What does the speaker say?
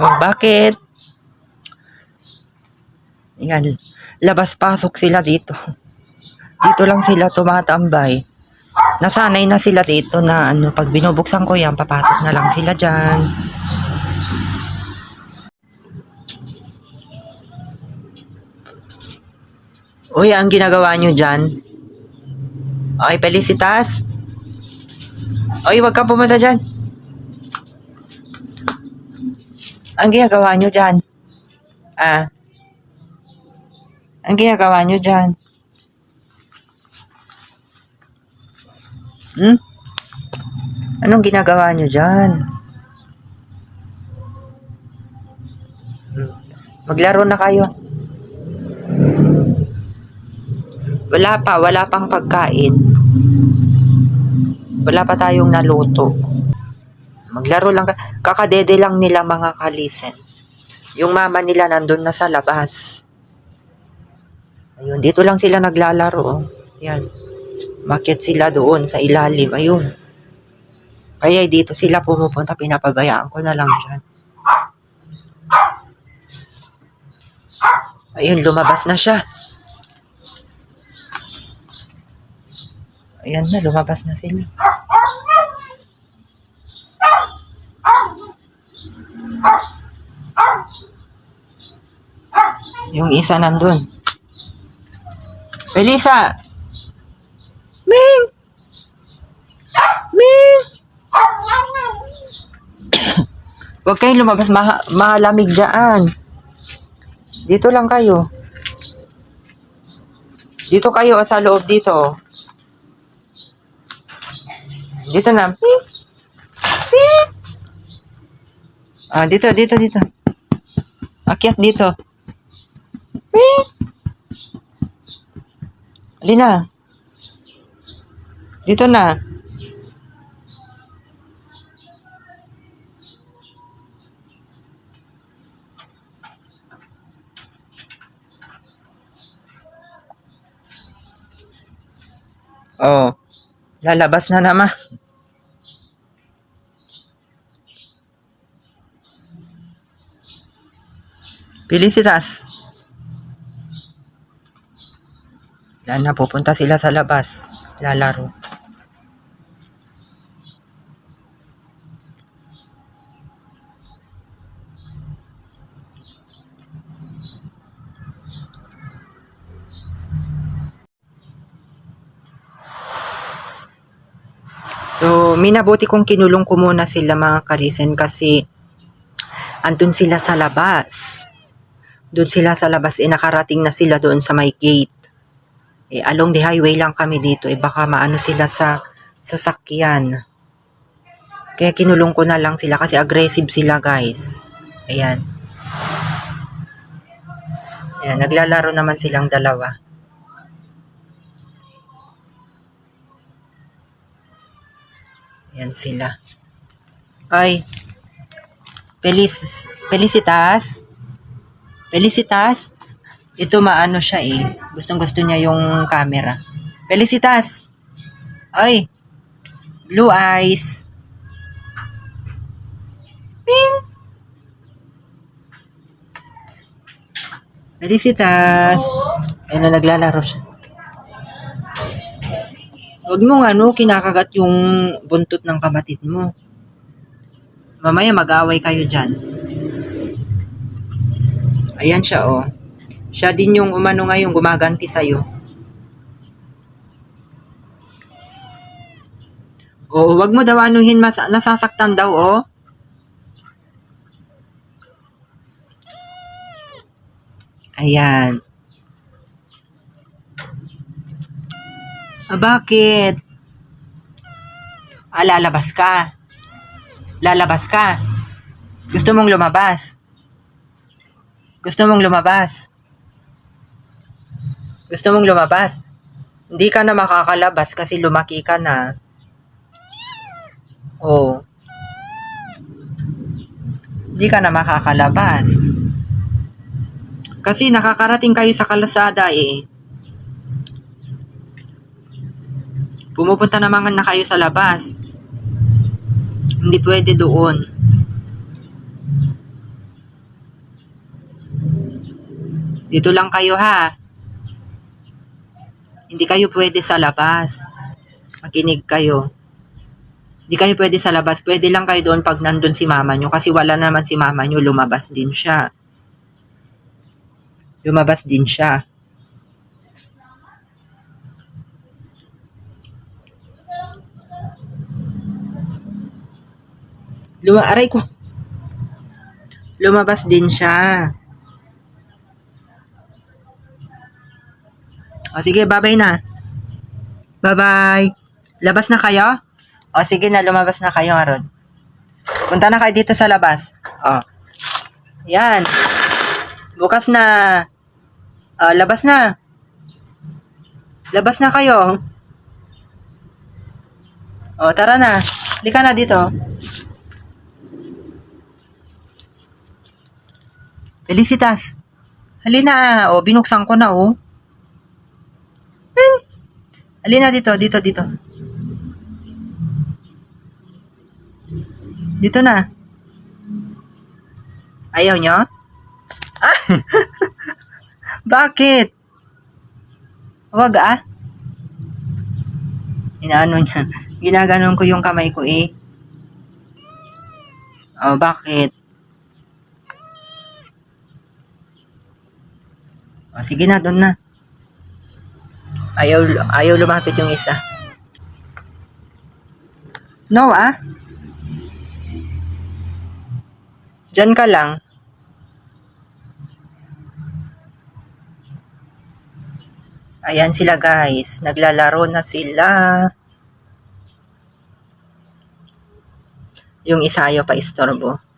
Oh, bakit? Yan. Labas-pasok sila dito. Dito lang sila tumatambay. Nasanay na sila dito na ano, pag binubuksan ko yan, papasok na lang sila dyan. Uy, ang ginagawa nyo dyan? Oy, Felicitas? Oy, wag kang pumunta dyan. Ang ginagawa nyo dyan? Ah? Ang ginagawa nyo dyan? Hmm? Anong ginagawa nyo dyan? Maglaro na kayo. Wala pa, wala pang pagkain. Wala pa tayong naluto. Maglaro lang. ka- Kakadede lang nila mga kalisen. Yung mama nila nandun na sa labas. Ayun, dito lang sila naglalaro. oh. Yan. Makit sila doon sa ilalim. Ayun. Kaya dito sila pumupunta. Pinapabayaan ko na lang dyan. Ayun, lumabas na siya. Ayan na, lumabas na sila. Yung isa nandun. Elisa! Ming! Ming! Huwag kayong lumabas, ma malamig dyan. Dito lang kayo. Dito kayo sa loob dito. Dito na. Ah, dito, dito, dito. Akyat dito. Ping! Alina. Dito na. Oh, lalabas na naman. Felicitas. Yan na, pupunta sila sa labas. Lalaro. So, minabuti kong kinulong ko muna sila mga karisen kasi andun sila sa labas. Doon sila sa labas, eh nakarating na sila doon sa may gate. Eh, along the highway lang kami dito, eh baka maano sila sa sasakyan. Kaya kinulong ko na lang sila kasi aggressive sila guys. Ayan. Ayan, naglalaro naman silang dalawa. Ayan sila. Ay. Feliz, Felicitas. Felicitas. Ito maano siya eh. Gustong gusto niya yung camera. Felicitas. Ay. Blue eyes. Ping. Felicitas. Ayun na naglalaro siya. Huwag mong ano, kinakagat yung buntot ng kapatid mo. Mamaya mag-away kayo dyan. Ayan siya, oh. Siya din yung umano ngayon gumaganti sa'yo. Oo, wag mo daw anuhin, mas nasasaktan daw, oh. Ayan. Ah, bakit? Ah, lalabas ka. Lalabas ka. Gusto mong lumabas. Gusto mong lumabas. Gusto mong lumabas. Hindi ka na makakalabas kasi lumaki ka na. Oh. Hindi ka na makakalabas. Kasi nakakarating kayo sa kalasada eh. Pumupunta naman na kayo sa labas. Hindi pwede doon. Dito lang kayo ha. Hindi kayo pwede sa labas. Makinig kayo. Hindi kayo pwede sa labas. Pwede lang kayo doon pag nandun si mama nyo. Kasi wala naman si mama nyo. Lumabas din siya. Lumabas din siya. Luma, aray ko. Lumabas din siya. O sige, bye-bye na. Bye-bye. Labas na kayo? O sige na, lumabas na kayo, Arod. Punta na kayo dito sa labas. O. Yan. Bukas na. O, labas na. Labas na kayo. O, tara na. Halika na dito. Felicitas. Halina. O, binuksan ko na, o. Halina dito, dito, dito. Dito na. Ayaw nyo? Ah! Bakit? Wag ah. Inaano niya. Ginaganon ko yung kamay ko eh. Oh, bakit? Oh, sige na, doon na. Ayaw, ayaw lumapit yung isa. No, ah. Diyan ka lang. Ayan sila guys. Naglalaro na sila. Yung isa ayaw pa istorbo.